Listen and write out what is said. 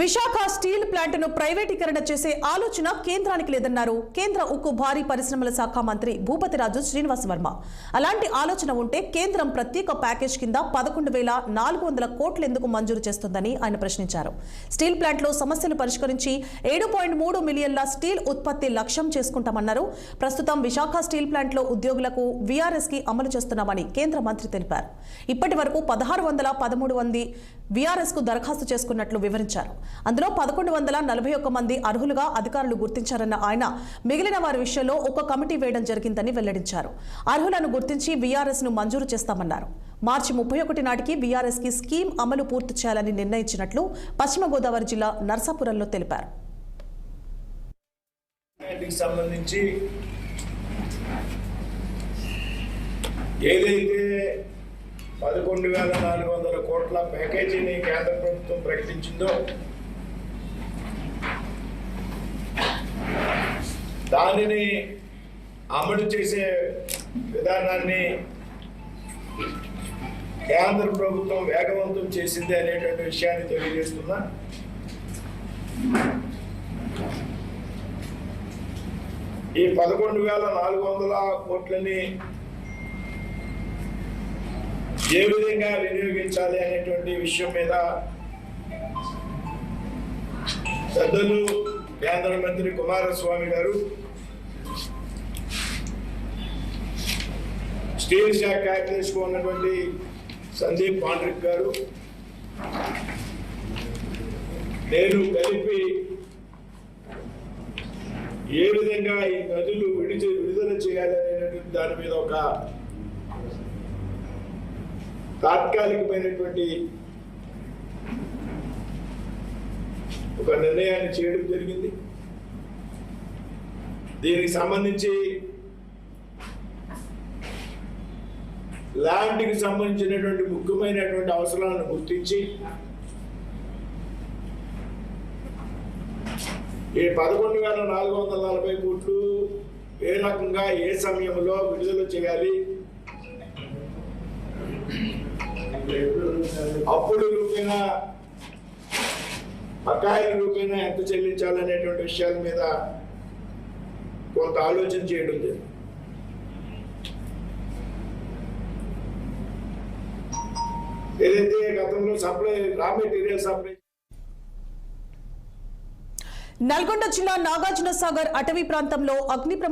Visakha steel ప్లాంట్ను ప్రైవేటీకరణ చేసే ఆలోచన కేంద్రానికి లేదన్నారు. కేంద్ర ఉక్కు భారీ పరిశ్రమల శాఖ మంత్రి భూపతిరాజు శ్రీనివాస్ వర్మ. అలాంటి ఆలోచన ఉంటే కేంద్రం ప్రత్యేక ప్యాకేజ్ కింద పదకొండు వేల నాలుగు వందల కోట్లు ఎందుకు మంజూరు చేస్తుందని ఆయన ప్రశ్నించారు. స్టీల్ ప్లాంట్లో సమస్యలు పరిష్కరించి ఏడు పాయింట్ మూడు మిలియన్ల స్టీల్ ఉత్పత్తి లక్ష్యం చేసుకుంటామన్నారు. ప్రస్తుతం విశాఖ స్టీల్ ప్లాంట్లో ఉద్యోగులకు వీఆర్ఎస్కి అమలు చేస్తున్నామని కేంద్ర మంత్రి తెలిపారు. ఇప్పటి వరకు పదహారు వందల పదమూడు మంది వీఆర్ఎస్కు దరఖాస్తు చేసుకున్నట్లు వివరించారు. అందులో పదకొండు వందల నలభై ఒక్క మంది అర్హులుగా అధికారులు గుర్తించారన్న ఆయన మిగిలిన వారి విషయంలో ఒక కమిటీ వేయడం జరిగిందని వెల్లడించారు. అర్హులను గుర్తించి వీఆర్ఎస్ను మంజూరు చేస్తామన్నారు. మార్చి ముప్పై ఒకటి నాటికి వీఆర్ఎస్కి స్కీమ్ అమలు పూర్తి చేయాలని నిర్ణయించినట్లు పశ్చిమ గోదావరి జిల్లా నర్సాపురంలో తెలిపారు. సంబంధించి ఏదైతే పదకొండు వేల నాలుగు వందల కోట్ల ప్యాకేజీని కేంద్ర ప్రభుత్వం ప్రకటించిందో దానిని అమలు చేసే విధానాన్ని కేంద్ర ప్రభుత్వం వేగవంతం చేసింది అనేటువంటి విషయాన్ని తెలియజేస్తున్నా. ఈ పదకొండు వేల నాలుగు వందల కోట్లని ఏ విధంగా వినియోగించాలి అనేటువంటి విషయం మీద పెద్దలు కేంద్ర మంత్రి కుమారస్వామి గారు స్టీల్ శాఖ కార్యదర్శిగా ఉన్నటువంటి సందీప్ పాండ్రిక్ గారు నేను కలిపి ఏ విధంగా ఈ నదులు విడిచి విడుదల చేయాలి అనేటువంటి దాని మీద ఒక తాత్కాలికమైనటువంటి ఒక నిర్ణయాన్ని చేయడం జరిగింది. దీనికి సంబంధించి ల్యాండ్కి సంబంధించినటువంటి ముఖ్యమైనటువంటి అవసరాలను గుర్తించి ఈ పదకొండు వేల నాలుగు వందల నలభై కోట్లు ఏ రకంగా ఏ సమయంలో విడుదల చేయాలి? అప్పుడు రూపేణా బకాయిల రూపేణా ఎంత చెల్లించాలనేటువంటి విషయాల మీద కొంత ఆలోచన చేయడం జరిగింది. ఏదైతే గతంలో supply raw material supply Nalgonda జిల్లా నాగార్జున సాగర్ అటవీ ప్రాంతంలో అగ్ని